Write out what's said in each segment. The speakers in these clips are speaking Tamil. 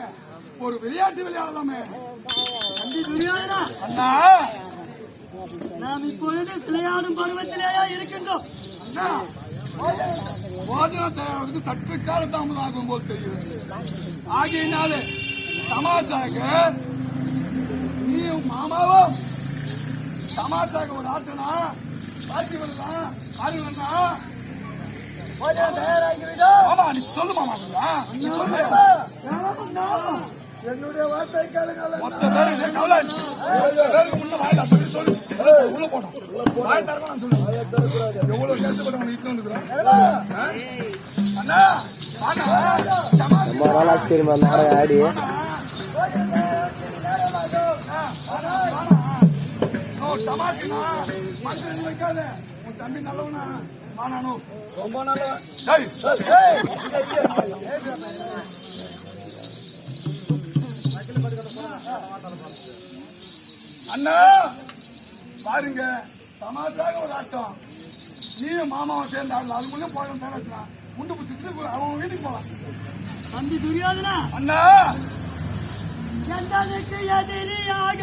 வாங்க ஒரு விளையாட்டு விளையாடலாமே. அண்ணா. நாம் இப்பொழுது விளையாடும் பருவத்திலேயே இருக்கின்றோம். அண்ணா. போஜனம் தயாராவதுக்கு சற்று கால தாமதம் ஆகும் போது தெரிகிறது. ஆகையினால தமாசாக நீயும் மாமாவும் தமாசாக ஒரு ஆட்டனா? காட்சி வரலாம் ஆடுனா போஜனம் தயாராகிவிட்டோ மாமா நீ சொல்லு மாமா நீ சொல்லு. என்னுடைய வார்த்தை கேளுங்கள் மொத்த பேரு இதே கவலை மொத்த பேருக்கு முன்ன வாயில சொல்லி. சொல்லு. உள்ள போனோம் வாய் தரலாம் சொல்லு. எவ்வளவு கேஸ் போட்டு இட்டு வந்துக்கிறோம் அண்ணா வாங்க. தமாசு ரொம்ப நாளாச்சு தெரியுமா நாடகம் ஆடி ஓ, தமாஷுனா, மனுஷன் வைக்காத. தம்பி நல்லவனா? வானானு. ரொம்ப நல்லவன். அண்ணா பாருங்க தமாஷாக ஒரு ஆட்டம். நீயும் மாமாவும் சேர்ந்து ஆடலாம். அதுக்குள்ளே போயிடும் தேவைச்சுனா முண்டு பிடிச்சிட்டு அவன் வீட்டுக்கு போலாம் தம்பி துரியோதனா அண்ணா. எந்தனுக்கு எதிரியாக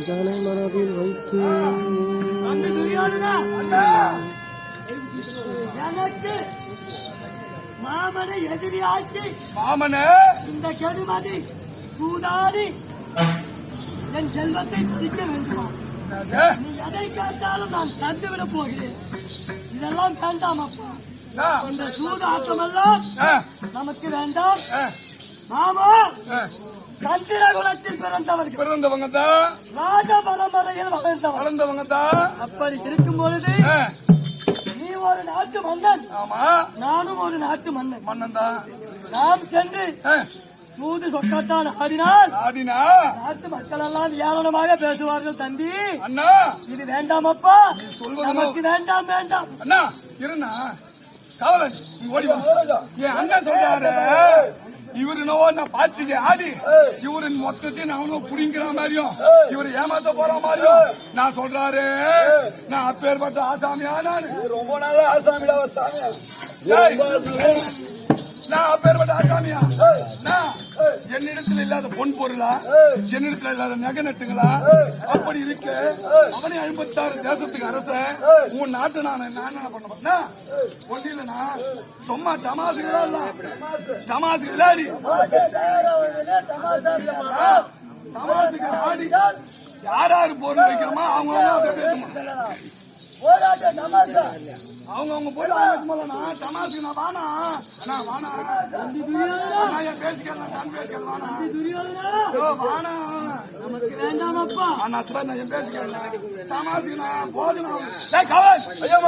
வஞ்சனை மனதில் வைத்து. மாமனை எதிரியாக்கி மாமனே. இந்த கெடுமதி சூதாடி என் செல்வத்தை பறிக்க வேண்டுமா? நீ எதை கேட்டாலும் நான் தந்துவிட போகிறேன். இதெல்லாம் வேண்டாம் அப்பா. அண்ணா, இந்த சூதாட்டமெல்லாம் நமக்கு வேண்டாம். மாமா ஆ. சந்திர குலத்தில் பிறந்தவர்கள். பிறந்தவங்க தான் ராஜ பரம்பரையில் வளர்ந்தவர் வளர்ந்தவங்க தான் அப்படி இருக்கும் பொழுது நீ ஒரு நாட்டு மன்னன். ஆமா. நானும் ஒரு நாட்டு மன்னன். மன்னன் தான் நாம் சென்று ஆ, சூது சொக்கத்தான் ஆடினால் ஆடினா? நாட்டு மக்கள் எல்லாம் ஏளனமாக பேசுவார்கள் தம்பி. அண்ணா. இது வேண்டாம் அப்பா. சொல்வது நமக்கு வேண்டாம் வேண்டாம். அண்ணா இருண்ணா. காவலன் நீ ஓடி வா. என் அண்ணன் சொல்றாரு? இவரு நோ நான் பாச்சிக்கு ஆடி. இவரு மொத்தத்தையும் அவனும் புடிங்கிற மாதிரியும் இவரு ஏமாத்த போற மாதிரியும் நான் சொல்றாரு. நான் அப்பேற்பட்ட ஆசாமியா நான் ரொம்ப நாளா ஆசாமிடா சாமி ஏய், நான் அப்பேற்பட்ட ஆசாமியா நான் என்னிடத்துல இல்லாத பொன் பொருளா? என்னிடத்துல இல்லாத நகை நட்டுங்களா? அப்படி இருக்கு அவனே ஐம்பத்தாறு தேசத்துக்கு அரசன். உன் நாட்டை நான் நான் என்ன பண்ண ஒண்ணு இல்லைனா சும்மா இல்ல? டமாசு விளையாடி டமாசுக்கு ஆடி. யார் யாரு பொருள் வைக்கிறோமோ அவங்க அப்படியே பேசணும் அவங்க அவங்க போய் நான் டமாசுக்கு நான் வானா நான் வானா என் பேசிக்கிறேன் நான் பேசிக்கிறேன் வானா நமக்கு நான் என் நான் போதும் ஐயோ